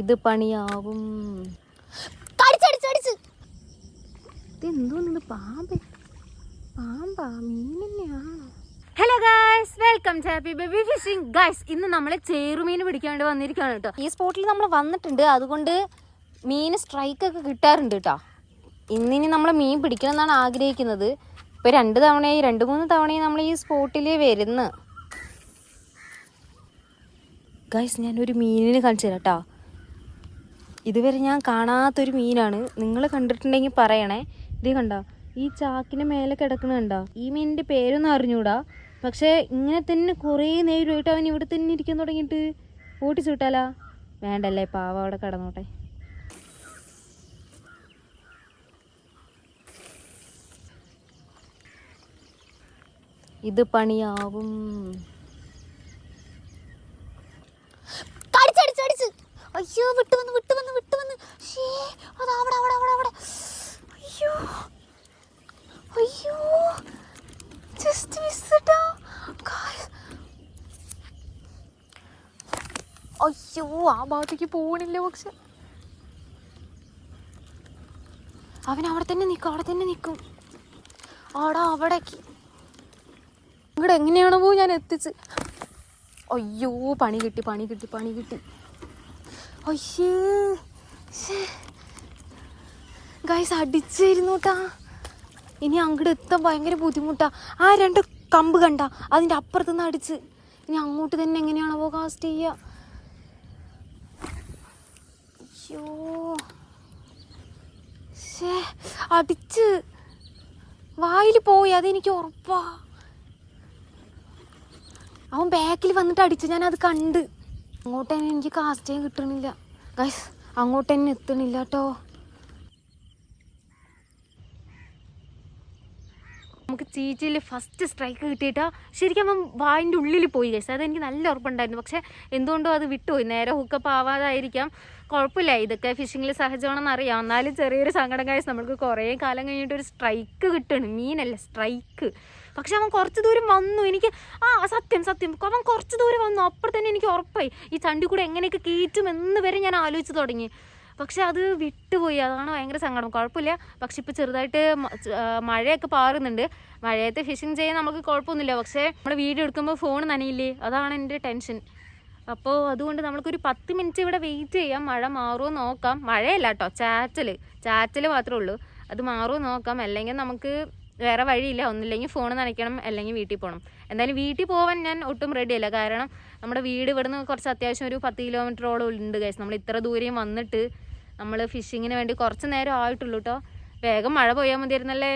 ഇത് പണിയാവും. ഇതെന്തോന്നത് പാമ്പ്? Hello guys welcome to happy baby fishing guys ഇന്ന് നമ്മൾ ചേറുമീൻ പിടിക്കാണ്ട് വന്നിരിക്കുകയാണ് കേട്ടോ. ഈ സ്പോട്ടിൽ നമ്മൾ വന്നിട്ടുണ്ട്. അതുകൊണ്ട് മീൻ സ്ട്രൈക്ക് ഒക്കെ കിട്ടാറുണ്ട് കേട്ടോ. ഇന്നിനി നമ്മൾ മീൻ പിടിക്കണം എന്നാണ് ആഗ്രഹിക്കുന്നത്. ഇപ്പൊ രണ്ട് തവണയായി രണ്ട് മൂന്ന് തവണയായി നമ്മൾ ഈ സ്പോട്ടിൽ വരുന്നു. ഗായ്സ് ഞാനൊരു മീനിനെ കാണിച്ചു തരാം കേട്ടോ. ഇതുവരെ ഞാൻ കാണാത്തൊരു മീനാണ്. നിങ്ങൾ കണ്ടിട്ടുണ്ടെങ്കിൽ പറയണേ. ഇത് കണ്ടോ? ഈ ചാക്കിന് മേലെ കിടക്കണ ഈ മീനിന്റെ പേരൊന്നും അറിഞ്ഞൂടാ. പക്ഷേ ഇങ്ങനെ തന്നെ കുറേ നേരമായിട്ട് അവൻ ഇവിടെ തന്നെ ഇരിക്കാൻ തുടങ്ങിയിട്ട് ഓട്ടിച്ചു വിട്ടാലാ വേണ്ടല്ലേ പാവ അവിടെ കിടന്നോട്ടെ. ഇത് പണിയാവും കടിച്ചടിച്ചടിച്ച് അയ്യോ വിട്ടു വന്ന് വിട്ടു വന്ന് വിട്ടു വന്ന് ഷേ അത് അവിടെ അവിടെ അവിടെ അവിടെ അയ്യോ അയ്യോ ജസ്റ്റ് മിസ് കേട്ടോ അയ്യോ ആ ഭാഗത്തേക്ക് പോകണില്ല പക്ഷെ. അവൻ അവിടെ തന്നെ നിൽക്കും അവിടെ തന്നെ നിൽക്കും ആടാ അവിടേക്ക്. ഇവിടെ എങ്ങനെയാണോ പോ ഞാൻ എത്തിച്ച്. അയ്യോ പണി കിട്ടി പണി കിട്ടി പണി കിട്ടി. അയ്യേ. ഗൈസ് അടിച്ചിരുന്നു കേട്ടാ ഇനി അങ്ങോട്ട് എത്താൻ ഭയങ്കര ബുദ്ധിമുട്ടാ. ആ രണ്ട് കമ്പ് കണ്ട അതിന്റെ അപ്പുറത്തുനിന്ന് അടിച്ച്. ഇനി അങ്ങോട്ട് തന്നെ എങ്ങനെയാണോ കാസ്റ്റ് ചെയ്യുക അയ്യോ ശേ അടിച്ച്. വായിൽ പോയി അതെനിക്ക് ഉറപ്പാ. അവൻ ബാക്കിൽ വന്നിട്ട് അടിച്ച് ഞാൻ അത് കണ്ട്. അങ്ങോട്ട് തന്നെ എനിക്ക് കാസ്റ്റേ കിട്ടണില്ല. ഗൈസ് അങ്ങോട്ട് തന്നെ എത്തണില്ല കേട്ടോ നമുക്ക് ചീച്ചിയിൽ ഫസ്റ്റ് സ്ട്രൈക്ക് കിട്ടിയിട്ടാ ശരിക്കും അവൻ വായിന്റെ ഉള്ളിൽ പോയി ഗൈസ് അതെനിക്ക് നല്ല ഉറപ്പുണ്ടായിരുന്നു. പക്ഷേ എന്തുകൊണ്ടോ അത് വിട്ടുപോയി. നേരെ ഹുക്കപ്പ് ആവാതായിരിക്കാം. കുഴപ്പമില്ല. ഇതൊക്കെ ഫിഷിങ്ങിൽ സഹജമാണെന്ന് അറിയാം. എന്നാലും ചെറിയൊരു സങ്കടം കാഴ്ച നമ്മൾക്ക് കുറേ കാലം കഴിഞ്ഞിട്ട് ഒരു സ്ട്രൈക്ക് കിട്ടണം മീനല്ല സ്ട്രൈക്ക് പക്ഷെ അവൻ കുറച്ച് ദൂരം വന്നു. എനിക്ക് ആ സത്യം സത്യം. അവൻ കുറച്ച് ദൂരം വന്നു. അപ്പോൾ തന്നെ എനിക്ക് ഉറപ്പായി. ഈ ചണ്ടി കൂടെ എങ്ങനെയൊക്കെ കീറ്റും എന്ന് വരെ ഞാൻ ആലോചിച്ച് തുടങ്ങി. പക്ഷെ അത് വിട്ടുപോയി. അതാണ് ഭയങ്കര സങ്കടം. കുഴപ്പമില്ല. പക്ഷെ ഇപ്പോൾ ചെറുതായിട്ട് മഴയൊക്കെ പാറുന്നുണ്ട്. മഴയത്ത് ഫിഷിങ് ചെയ്യാൻ നമുക്ക് കുഴപ്പമൊന്നുമില്ല. പക്ഷേ നമ്മുടെ വീഡിയോ എടുക്കുമ്പോൾ ഫോൺ നനയില്ലേ? അതാണ് എന്റെ ടെൻഷൻ അപ്പോൾ അതുകൊണ്ട് നമുക്കൊരു പത്ത് മിനിറ്റ് ഇവിടെ വെയിറ്റ് ചെയ്യാം. മഴ മാറുമോ നോക്കാം. മഴയല്ല കേട്ടോ ചാറ്റൽ ചാറ്റൽ മാത്രമേ ഉള്ളൂ. അത് മാറുമോ നോക്കാം. അല്ലെങ്കിൽ നമുക്ക് വേറെ വഴിയില്ല. ഒന്നില്ലെങ്കിൽ ഫോൺ നനയ്ക്കണം. അല്ലെങ്കിൽ വീട്ടിൽ പോകണം എന്തായാലും വീട്ടിൽ പോകാൻ ഞാൻ ഒട്ടും റെഡിയല്ല കാരണം നമ്മുടെ വീട് ഇവിടുന്ന് കുറച്ച് അത്യാവശ്യം ഒരു പത്ത് കിലോമീറ്ററോളം ഉണ്ട് ഗൈസ് നമ്മൾ ഇത്ര ദൂരെയും വന്നിട്ട് നമ്മൾ ഫിഷിങ്ങിന് വേണ്ടി കുറച്ച് നേരം ആയിട്ടുള്ളൂ കേട്ടോ വേഗം മഴ പോയാൽ മതിയായിരുന്നല്ലേ?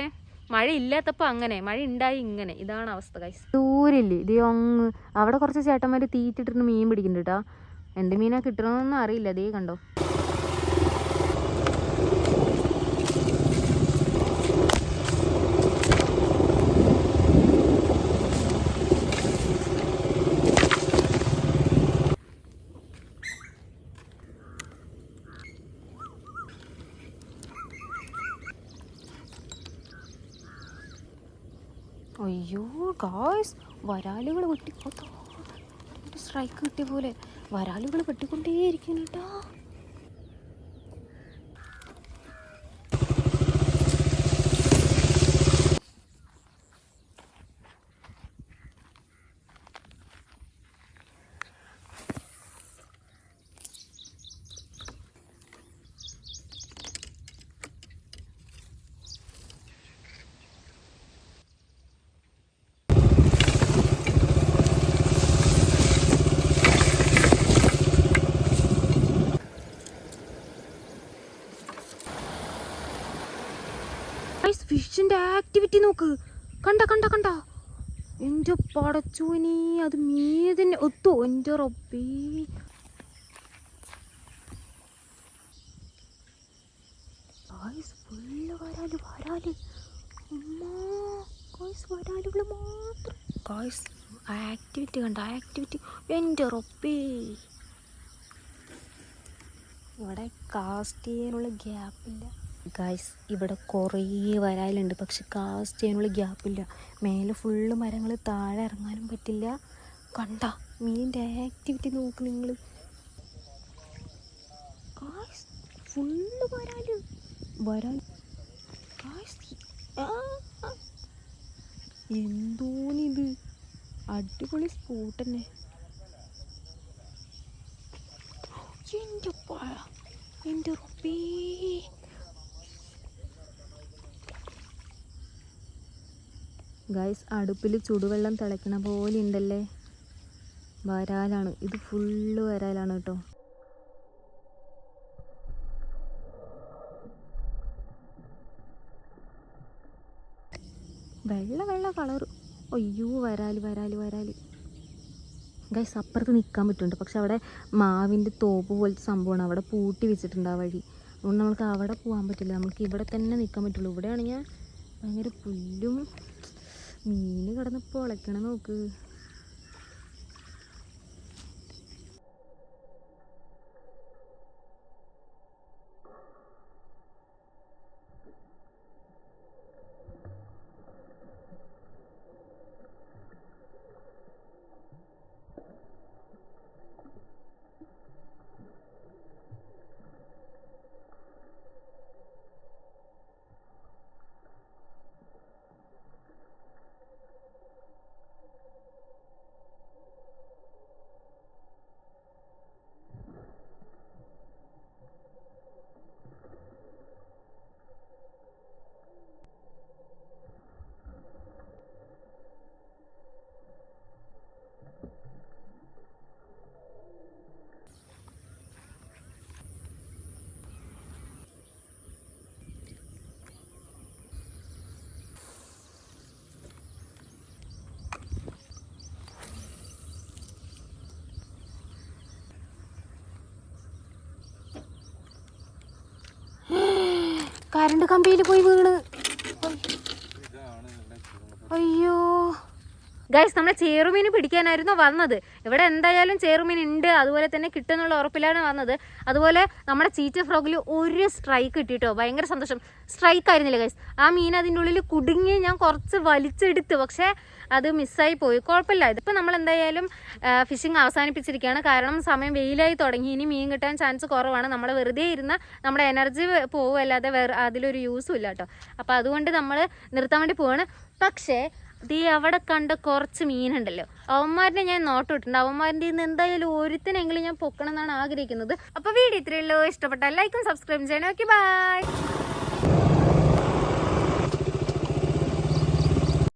മഴ ഇല്ലാത്തപ്പോൾ അങ്ങനെ മഴ ഉണ്ടായി ഇങ്ങനെ. ഇതാണ് അവസ്ഥ ഗൈസ് ദൂരില്ലേ? ഇത് ഒങ്ങ് അവിടെ കുറച്ച് ചേട്ടന്മാർ തീറ്റിട്ടിട്ട് മീൻ പിടിക്കുന്നുണ്ട് കേട്ടോ എന്ത് മീനാണ് കിട്ടണമെന്നൊന്നും അറിയില്ല. ദേ കണ്ടോ? ഗായ്സ് വരാലുകൾ വെട്ടി സ്ട്രൈക്ക് കിട്ടിയ പോലെ. വരാലുകൾ വെട്ടിക്കൊണ്ടേയിരിക്കുന്നു കേട്ടോ ഗൈസ് ഫിഷിന്റെ ആക്ടിവിറ്റി നോക്ക്. കണ്ട കണ്ട കണ്ട. എന്റെ പടച്ചുവിനെ അത് മീതിന് ഒത്തു എന്റെ റബ്ബി. വരാൽ വരാൽ. മാത്രം. ആക്ടിവിറ്റി കണ്ട ആക്ടിവിറ്റി എന്റെ റൊപ്പേ ഇവിടെ കാസ്റ്റ് ചെയ്യാനുള്ള ഗ്യാപ്പില്ല ഗൈസ് ഇവിടെ കുറേ വരാലുണ്ട് പക്ഷെ കാസ്റ്റ് ചെയ്യാനുള്ള ഗ്യാപ്പില്ല മേലെ ഫുള്ള് മരങ്ങൾ താഴെ ഇറങ്ങാനും പറ്റില്ല. കണ്ട മീനിന്റെ ആക്ടിവിറ്റി നോക്ക് നിങ്ങൾ ഗായ്സ് ഫുള്ള് വരാൽ വരാൽ ഗായ്സ് എന്തോന്നിത്? അടിപൊളി സ്പോട്ട് തന്നെ. എന്റെ എന്റെ റുപ്പേ ഗൈസ് അടുപ്പിൽ ചൂടുവെള്ളം തിളയ്ക്കണ പോലെ ഉണ്ടല്ലേ? വരാലാണ്. ഇത് ഫുള്ള് വരാലാണ് കേട്ടോ വെള്ള വെള്ള കളർ അയ്യോ വരാൽ വരാൽ വരാൽ. ഗൈസ് അപ്പുറത്ത് നിൽക്കാൻ പറ്റുന്നുണ്ട്. പക്ഷെ അവിടെ മാവിന്റെ തോപ്പ് പോലത്തെ സംഭവമാണ്. അവിടെ പൂട്ടി വെച്ചിട്ടുണ്ട് ആ വഴി. അതുകൊണ്ട് നമുക്ക് അവിടെ പോകാൻ പറ്റില്ല. നമുക്ക് ഇവിടെ തന്നെ നിൽക്കാൻ പറ്റുള്ളൂ. ഇവിടെയാണെങ്കിൽ ഭയങ്കര പുല്ലും മീന് കിടന്ന് പൊളയ്ക്കണം നോക്ക്. കറണ്ട് കമ്പിയിൽ പോയി വീണ് അയ്യോ ഗൈസ് നമ്മൾ ചേറുമീൻ പിടിക്കാനായിരുന്നു വന്നത്. ഇവിടെ എന്തായാലും ചേറുമീൻ ഉണ്ട്. അതുപോലെ തന്നെ കിട്ടുന്നുള്ള ഉറപ്പിലാണ് വന്നത്. അതുപോലെ നമ്മുടെ ചീറ്റ ഫ്രോഗിൽ ഒരു സ്ട്രൈക്ക് കിട്ടിയിട്ടോ ഭയങ്കര സന്തോഷം. സ്ട്രൈക്ക് ആയിരുന്നില്ല ഗൈസ് ആ മീൻ അതിന്റെ ഉള്ളിൽ കുടുങ്ങി ഞാൻ കുറച്ച് വലിച്ചെടുത്തു. പക്ഷേ അത് മിസ്സായി പോയി. കുഴപ്പമില്ല. ഇതിപ്പോൾ നമ്മൾ എന്തായാലും ഫിഷിംഗ് അവസാനിപ്പിച്ചിരിക്കുകയാണ്. കാരണം സമയം വെയിലായി തുടങ്ങി. ഇനി മീൻ കിട്ടാൻ ചാൻസ് കുറവാണ്. നമ്മൾ വെറുതെ ഇരുന്ന നമ്മുടെ എനർജി പോകുമല്ലാതെ വേറെ അതിലൊരു യൂസും ഇല്ല കേട്ടോ. അപ്പോൾ അതുകൊണ്ട് നമ്മൾ നിർത്താൻ വേണ്ടി പോവാണ്. പക്ഷേ ദീ അവിടെ കണ്ട കുറച്ച് മീനുണ്ടല്ലോ. അവന്മാരിനെ ഞാൻ നോട്ടിട്ടുണ്ട് അവന്മാരുടെ ഇന്ന് എന്തായാലും ഒരുത്തിനെങ്കിലും ഞാൻ പൊക്കണം എന്നാണ് ആഗ്രഹിക്കുന്നത്. അപ്പോൾ വീഡിയോ ഇത്രയുള്ളൂ ഇഷ്ടപ്പെട്ടാൽ ലൈക്കും സബ്സ്ക്രൈബ് ചെയ്യണം. Okay bye